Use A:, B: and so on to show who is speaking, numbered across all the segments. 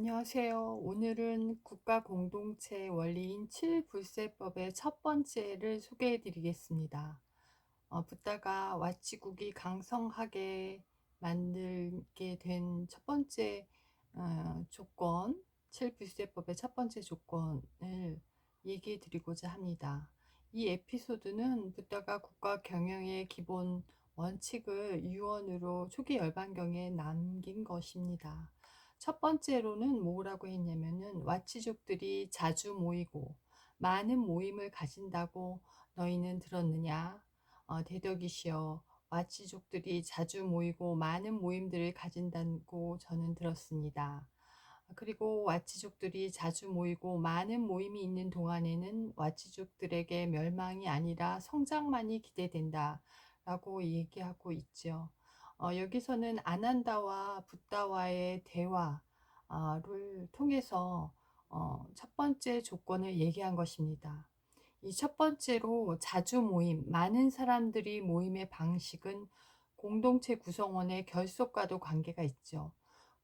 A: 안녕하세요. 오늘은 국가 공동체 원리인 7불세법의 첫 번째를 소개해 드리겠습니다. 어, 붓다가 와치국이 강성하게 만들게 된 첫 번째 어, 조건, 7불세법의 첫 번째 조건을 얘기해 드리고자 합니다. 이 에피소드는 붓다가 국가 경영의 기본 원칙을 유언으로 초기 열반경에 남긴 것입니다. 첫 번째로는 뭐라고 했냐면은 와치족들이 자주 모이고 많은 모임을 가진다고 너희는 들었느냐? 어, 대덕이시여 와치족들이 자주 모이고 많은 모임들을 가진다고 저는 들었습니다. 그리고 와치족들이 자주 모이고 많은 모임이 있는 동안에는 와치족들에게 멸망이 아니라 성장만이 기대된다. 라고 얘기하고 있죠. 어, 여기서는 아난다와 붓다와의 대화를 통해서 어, 첫 번째 조건을 얘기한 것입니다. 이 첫 번째로 자주 모임, 많은 사람들이 모임의 방식은 공동체 구성원의 결속과도 관계가 있죠.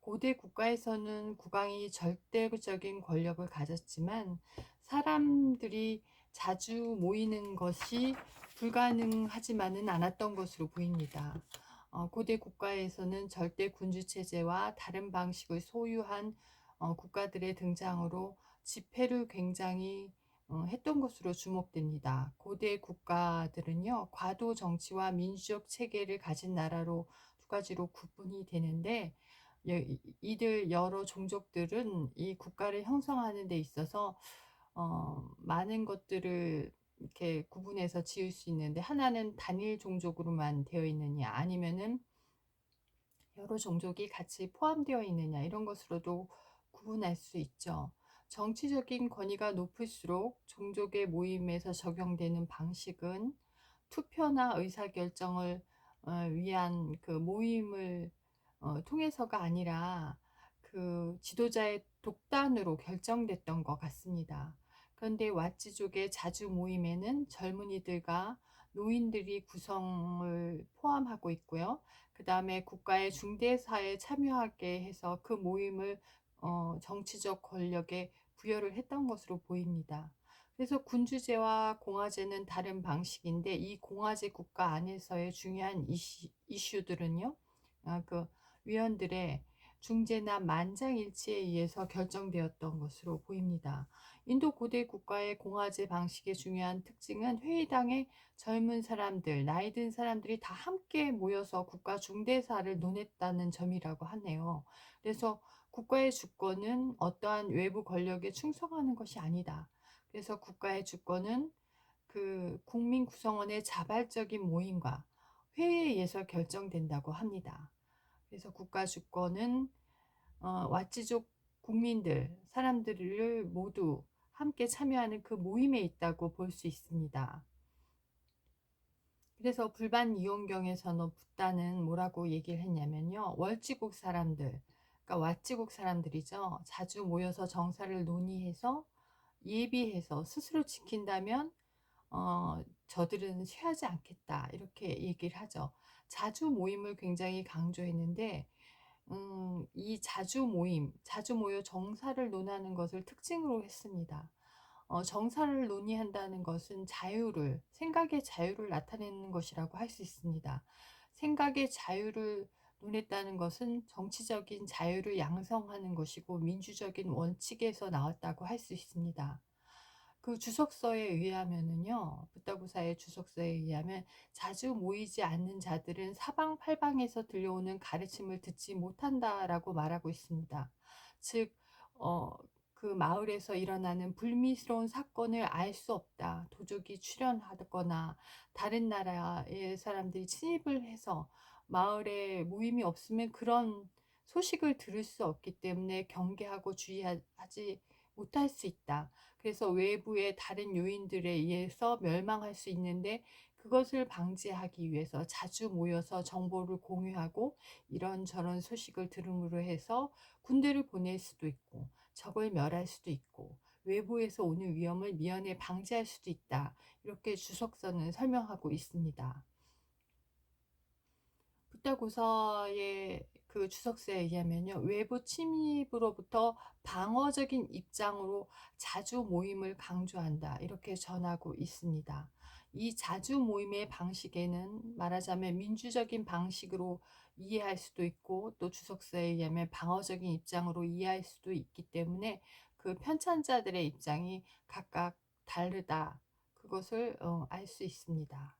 A: 고대 국가에서는 국왕이 절대적인 권력을 가졌지만 사람들이 자주 모이는 것이 불가능하지만은 않았던 것으로 보입니다. 어, 고대 국가에서는 절대 군주 체제와 다른 방식을 소유한 어, 국가들의 등장으로 집회를 굉장히 어, 했던 것으로 주목됩니다. 고대 국가들은요, 과도 정치와 민주적 체계를 가진 나라로 두 가지로 구분이 되는데, 이들 여러 종족들은 이 국가를 형성하는 데 있어서 어, 많은 것들을 이렇게 구분해서 지을 수 있는데 하나는 단일 종족으로만 되어 있느냐 아니면은 여러 종족이 같이 포함되어 있느냐 이런 것으로도 구분할 수 있죠. 정치적인 권위가 높을수록 종족의 모임에서 적용되는 방식은 투표나 의사결정을 어, 위한 그 모임을 어, 통해서가 아니라 그 지도자의 독단으로 결정됐던 것 같습니다. 그런데 왓지족의 자주 모임에는 젊은이들과 노인들이 구성을 포함하고 있고요. 그 다음에 국가의 중대사에 참여하게 해서 그 모임을 어, 정치적 권력에 부여를 했던 것으로 보입니다. 그래서 군주제와 공화제는 다른 방식인데 이 공화제 국가 안에서의 중요한 이슈, 이슈들은요. 아, 그 위원들의 중재나 만장일치에 의해서 결정되었던 것으로 보입니다. 인도 고대 국가의 공화제 방식의 중요한 특징은 회의당의 젊은 사람들, 나이 든 사람들이 다 함께 모여서 국가 중대사를 논했다는 점이라고 하네요. 그래서 국가의 주권은 어떠한 외부 권력에 충성하는 것이 아니다. 그래서 국가의 주권은 그 국민 구성원의 자발적인 모임과 회의에 의해서 결정된다고 합니다. 그래서 국가 주권은 어, 왓지족 국민들, 사람들을 모두 함께 참여하는 그 모임에 있다고 볼 수 있습니다. 그래서 불반 이용경에서는 붓다는 뭐라고 얘기를 했냐면요. 월지국 사람들, 그러니까 왓지국 사람들이죠. 자주 모여서 정사를 논의해서 예비해서 스스로 지킨다면 어, 저들은 취하지 않겠다 이렇게 얘기를 하죠. 자주 모임을 굉장히 강조했는데 음, 이 자주 모임, 자주 모여 정사를 논하는 것을 특징으로 했습니다. 어, 정사를 논의한다는 것은 자유를, 생각의 자유를 나타내는 것이라고 할 수 있습니다. 생각의 자유를 논했다는 것은 정치적인 자유를 양성하는 것이고 민주적인 원칙에서 나왔다고 할 수 있습니다. 그 주석서에 의하면은요, 붓다구사의 주석서에 의하면 자주 모이지 않는 자들은 사방팔방에서 들려오는 가르침을 듣지 못한다라고 말하고 있습니다. 즉, 어, 그 마을에서 일어나는 불미스러운 사건을 알 수 없다. 도적이 출현하거나 다른 나라의 사람들이 침입을 해서 마을에 모임이 없으면 그런 소식을 들을 수 없기 때문에 경계하고 주의하지 못할 수 있다. 그래서 외부의 다른 요인들에 의해서 멸망할 수 있는데 그것을 방지하기 위해서 자주 모여서 정보를 공유하고 이런저런 소식을 들음으로 해서 군대를 보낼 수도 있고 적을 멸할 수도 있고 외부에서 오는 위험을 미연에 방지할 수도 있다. 이렇게 주석서는 설명하고 있습니다. 붓다고서의 그그 주석서에 의하면요. 외부 침입으로부터 방어적인 입장으로 자주 모임을 강조한다. 이렇게 전하고 있습니다. 이 자주 모임의 방식에는 말하자면 민주적인 방식으로 이해할 수도 있고 또 주석서에 의하면 방어적인 입장으로 이해할 수도 있기 때문에 그 편찬자들의 입장이 각각 다르다. 그것을 어, 알수 있습니다.